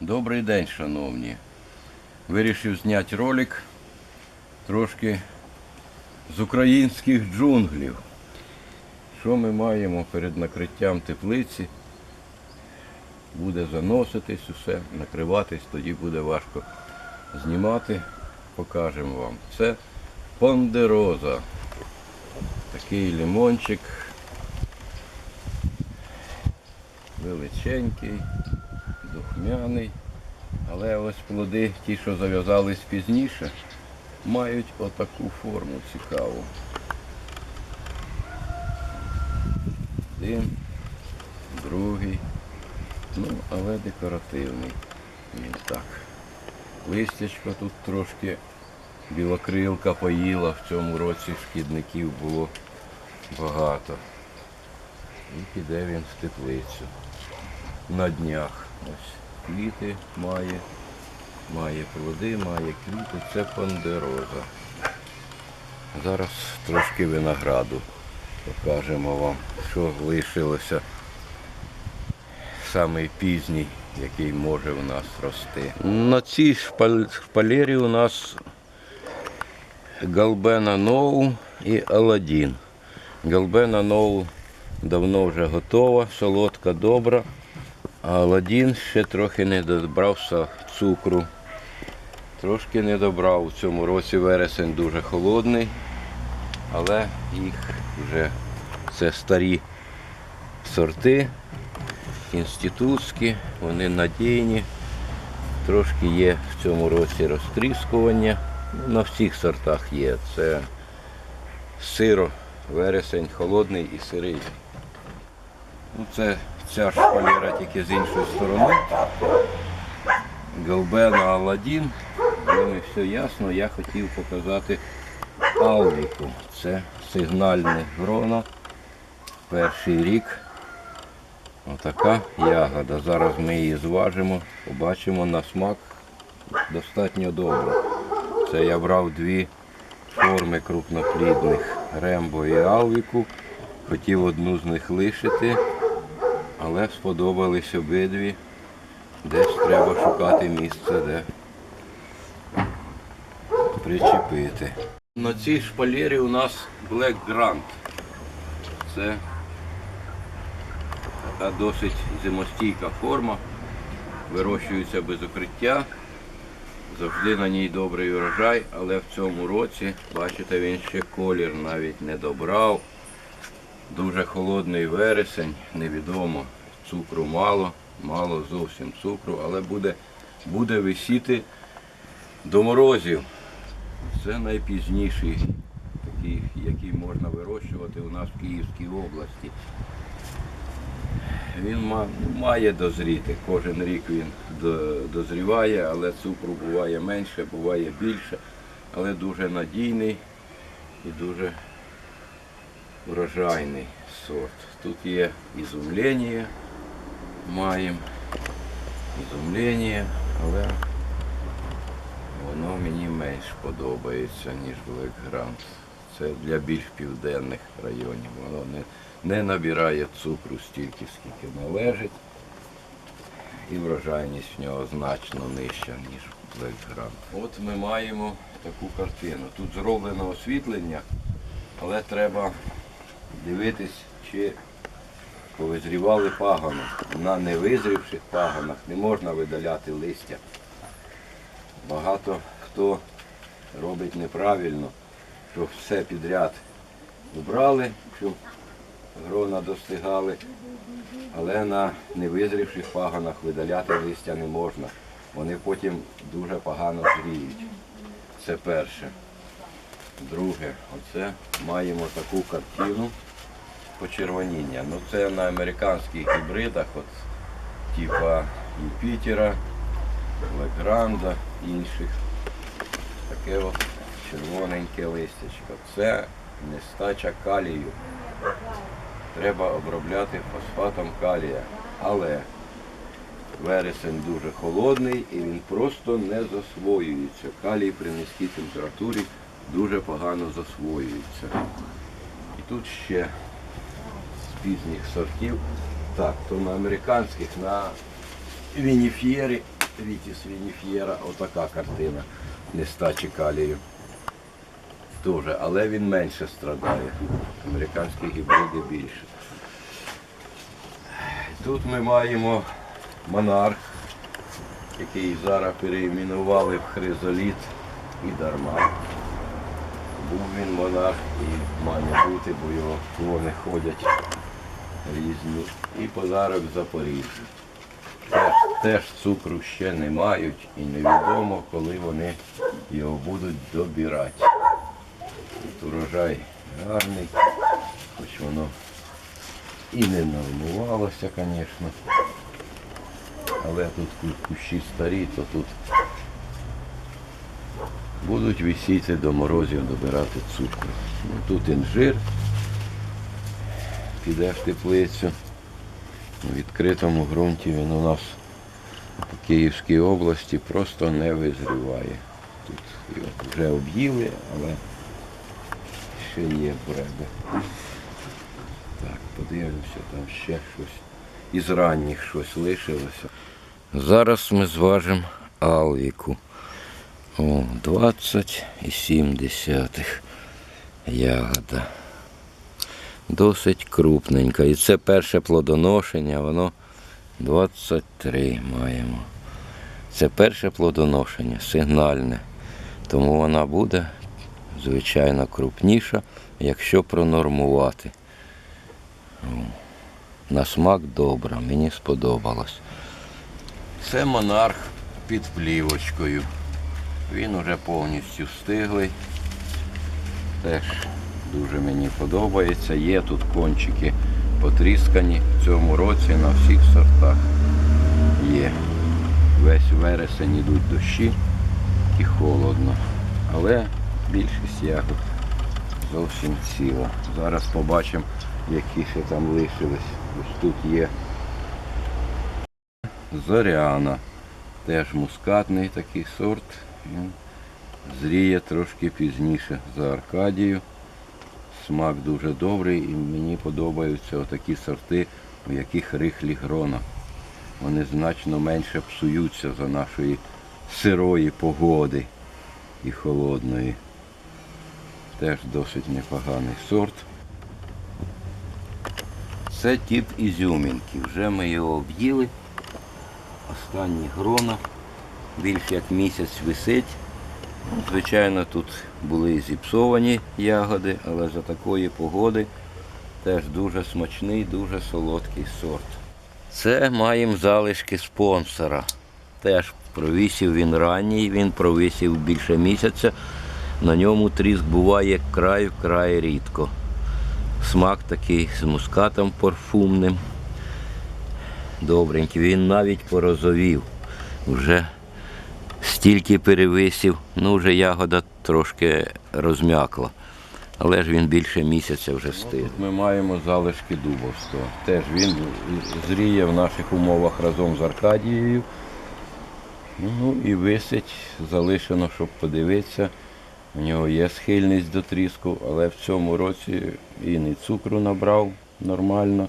Добрий день, шановні. Вирішив зняти ролик трошки з українських джунглів. Що ми маємо перед накриттям теплиці? Буде заноситись усе, накриватись, тоді буде важко знімати. Покажемо вам. Це пондероза. Такий лимончик. Величенький, духмяний. Але ось плоди, ті, що зав'язались пізніше, мають отаку форму цікаву. Один, другий, ну, але декоративний. Він так. Листячко тут трошки білокрилка поїла, в цьому році шкідників було багато. І піде він в теплицю. На днях. Ось квіти має, має плоди, має квіти. Це пандероза. Зараз трошки винограду покажемо вам, що лишилося. Самий пізній, який може в нас рости. На цій шпалері у нас Галбена Ноу і Аладдін. Галбена Ноу давно вже готова, солодка, добра. А Аладдін ще трохи не добрався цукру. Трошки не добрав. У цьому році вересень дуже холодний, але їх вже це старі сорти, інститутські, вони надійні. Трошки є в цьому році розтріскування. На всіх сортах є. Це сиро, вересень, холодний і сирий. Ну, це ця шпалера тільки з іншої сторони. Галбена Аладдін. Ну, все ясно, я хотів показати Алвіку. Це сигнальне грона. Перший рік. Отака ягода. Зараз ми її зважимо, побачимо на смак достатньо добре. Це я брав дві форми крупноплідних Рембо і Алвіку. Хотів одну з них лишити, але сподобались обидві. Десь треба шукати місце, де причепити. На цій шпалері у нас Black Grand. Це така досить зимостійка форма. Вирощується без укриття. Завжди на ній добрий урожай, але в цьому році, бачите, він ще колір навіть не добрав. Дуже холодний вересень, невідомо. Цукру мало, мало зовсім цукру, але буде, буде висіти до морозів. Це найпізніший, такий, який можна вирощувати у нас в Київській області. Він має дозріти. Кожен рік він дозріває, але цукру буває менше, буває більше, але дуже надійний і дуже врожайний сорт. Тут є ізумлення, маємо ізумлення, але воно мені менш подобається, ніж Black Grand. Це для більш південних районів. Воно не, не набирає цукру стільки, скільки належить. І врожайність в нього значно нижча, ніж Black Grand. От ми маємо таку картину. Тут зроблено освітлення, але треба дивитись, чи повизрівали пагони. На невизрівших пагонах не можна видаляти листя. Багато хто робить неправильно, що все підряд убрали, щоб грона достигали, але на невизрівших пагонах видаляти листя не можна. Вони потім дуже погано зріють. Це перше. Друге, оце маємо таку картину почервоніння. Ну це на американських гібридах, от, типа Юпітера, Легранда, інших. Таке от червоненьке листячко. Це нестача калію. Треба обробляти фосфатом калія. Але вересень дуже холодний і він просто не засвоюється. Калій при низькій температурі дуже погано засвоюється. І тут ще з пізніх сортів. Так, то на американських, на вініфєрі Ріті Свініфєра, отака картина нестачі калію. Дуже, але він менше страдає. Американські гібриди більше. Тут ми маємо монарх, який зараз переіменували в хризоліт і дарма. Був він монарх і має бути, бо його клони ходять різні. І подарок Запоріжжю. Теж, теж цукру ще не мають і невідомо, коли вони його будуть добирати. Тут урожай гарний, хоч воно і не нормувалося, звісно. Але тут кущі старі, то тут будуть висіти до морозів добирати цукру. Ну, тут інжир, піде в теплицю. У відкритому ґрунті він у нас по Київській області просто не визріває. Тут його вже об'їли, але ще є бреби. Так, подивимося, там ще щось. Із ранніх щось лишилося. Зараз ми зважимо алвіку. О, 20,7 ягода. Досить крупненька. І це перше плодоношення, воно 23 маємо. Це перше плодоношення, сигнальне. Тому вона буде, звичайно, крупніша, якщо пронормувати. На смак добра, мені сподобалось. Це монарх під плівочкою. Він уже повністю стиглий. Теж дуже мені подобається. Є тут кончики потріскані в цьому році на всіх сортах. Є. Весь вересень йдуть дощі і холодно. Але більшість ягод зовсім ціла. Зараз побачимо, які ще там лишились. Ось тут є Зоряна. Теж мускатний такий сорт. Він зріє трошки пізніше за Аркадію. Смак дуже добрий і мені подобаються отакі сорти, у яких рихлі грона. Вони значно менше псуються за нашої сирої погоди і холодної. Теж досить непоганий сорт. Це тип ізюмінки. Вже ми його об'їли. Останні грона. Більш як місяць висить. Звичайно, тут були і зіпсовані ягоди, але за такої погоди теж дуже смачний, дуже солодкий сорт. Це маємо залишки спонсора. Теж провісів він ранній, він провісів більше місяця. На ньому тріск буває край-край рідко. Смак такий з мускатом парфумним. Добренький. Він навіть порозовів. Вже стільки перевисів, ну вже ягода трошки розм'якла. Але ж він більше місяця вже стиг. Ми маємо залишки дубовського. Теж він зріє в наших умовах разом з Аркадією. Ну і висить, залишено, щоб подивитися. У нього є схильність до тріску, але в цьому році і цукру набрав нормально,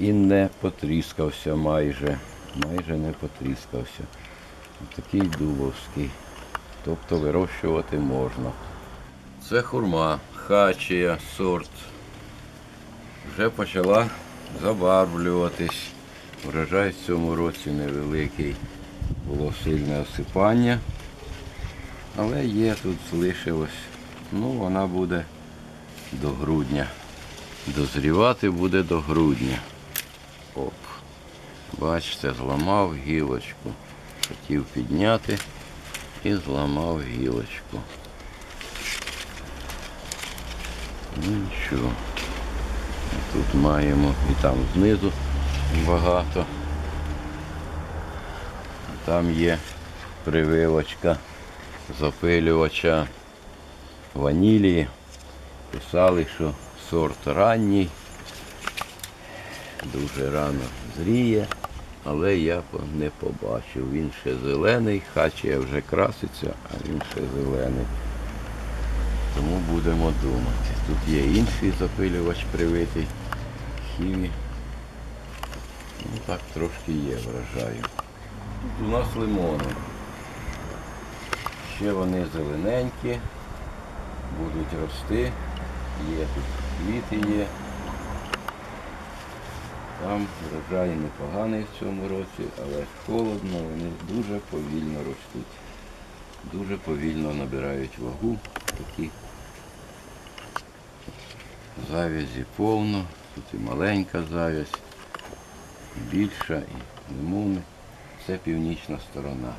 і не потріскався майже. Майже не потріскався. Такий дубовський. Тобто вирощувати можна. Це хурма, хачія, сорт. Вже почала забарвлюватись. Врожай в цьому році невеликий. Було сильне осипання. Але є тут залишилось. Ну, вона буде до грудня. Дозрівати буде до грудня. Оп. Бачите, зламав гілочку. Хотів підняти і зламав гілочку. Ну нічого. Тут маємо і там знизу багато. Там є прививочка запилювача ванілії. Писали, що сорт ранній, дуже рано зріє, але я не побачив. Він ще зелений, хачія вже краситься, а він ще зелений. Тому будемо думати. Тут є інший запилювач привитий, хімі. Ну так трошки є врожаю. Тут у нас лимони. Ще вони зелененькі, будуть рости. Є тут квіти є. Там врожай непоганий в цьому році, але холодно, вони дуже повільно ростуть. Дуже повільно набирають вагу. Такі завязі повно. Тут і маленька завязь, і більша, і лимони. Це північна сторона.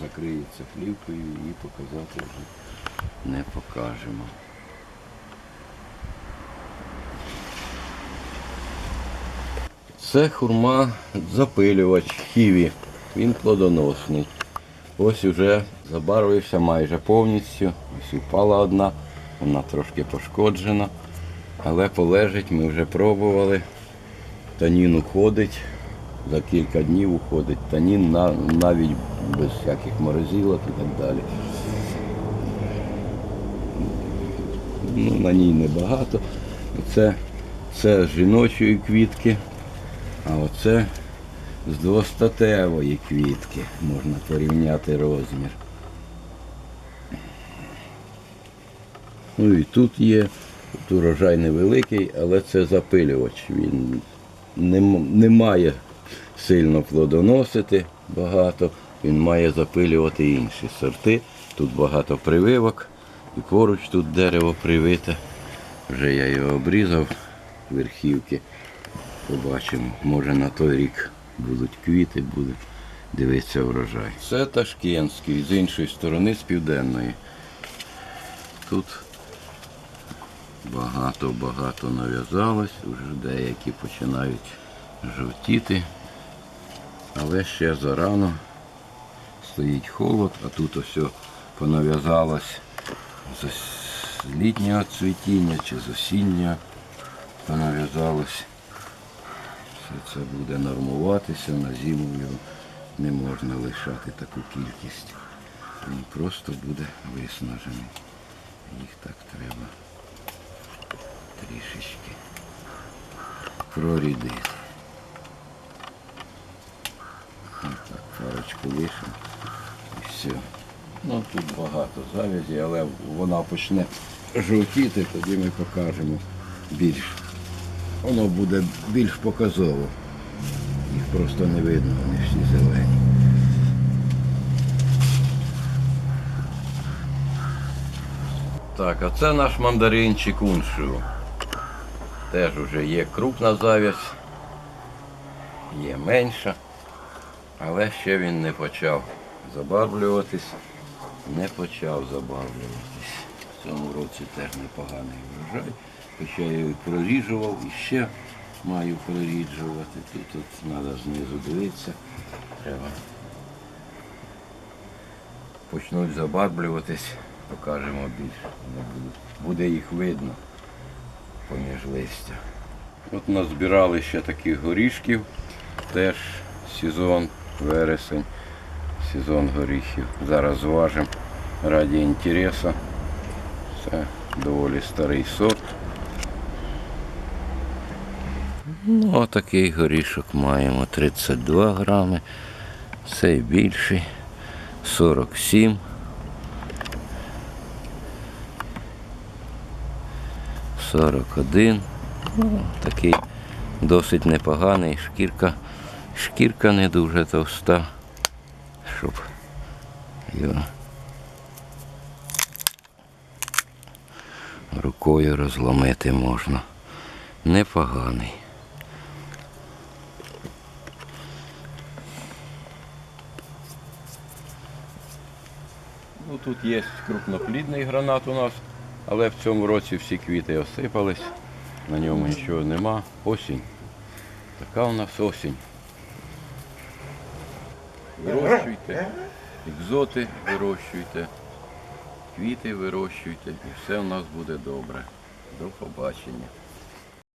Закриється плівкою, її показати вже не покажемо. Це хурма запилювач хіві. Він плодоносний. Ось уже забарвився майже повністю. Ось упала одна, вона трошки пошкоджена. Але полежить, ми вже пробували. Танін уходить. За кілька днів уходить. Танін навіть без всяких морозилок і так далі. Ну, на ній небагато. Це, це жіночої квітки, а оце з двостатевої квітки. Можна порівняти розмір. Ну і тут є, тут урожай невеликий, але це запилювач. Він не, не має сильно плодоносити багато, він має запилювати інші сорти. Тут багато прививок, і поруч тут дерево привите. Вже я його обрізав верхівки. Побачимо, може на той рік будуть квіти, буде дивитися врожай. Це Ташкентський, з іншої сторони, з південної. Тут багато-багато нав'язалось, вже деякі починають жовтіти. Але ще зарано стоїть холод, а тут ось понав'язалось з літнього цвітіння чи з осіннього понав'язалось. Все це буде нормуватися, на зиму його не можна лишати таку кількість. Він просто буде виснажений. Їх так треба трішечки прорідити. Так, парочку лишимо і все. Ну тут багато завязі, але вона почне жовтіти, тоді ми покажемо більш. Воно буде більш показово. Їх просто не видно, вони всі зелені. Так, а це наш мандаринчик уншио. Теж вже є крупна завязь, є менша, але ще він не почав забарвлюватись, не почав забарвлюватись. В цьому році теж непоганий врожай. Хоча я і проріжував і ще маю проріджувати. Тут, треба знизу дивитися. Треба. Почнуть забарвлюватись, покажемо більше. Будуть- Буде їх видно поміж листя. От назбирали ще таких горішків. Теж сезон, вересень, сезон горіхів. Зараз зважимо раді інтересу. Це доволі старий сорт. Ну, отакий горішок маємо 32 грами. Цей більший 47. Сорок один. Ну, такий досить непоганий. Шкірка, шкірка не дуже товста, щоб його рукою розломити можна. Непоганий. Ну, тут є крупноплідний гранат у нас, але в цьому році всі квіти осипались, на ньому нічого нема. Осінь. Така у нас осінь. Вирощуйте, екзоти вирощуйте, квіти вирощуйте і все у нас буде добре. До побачення.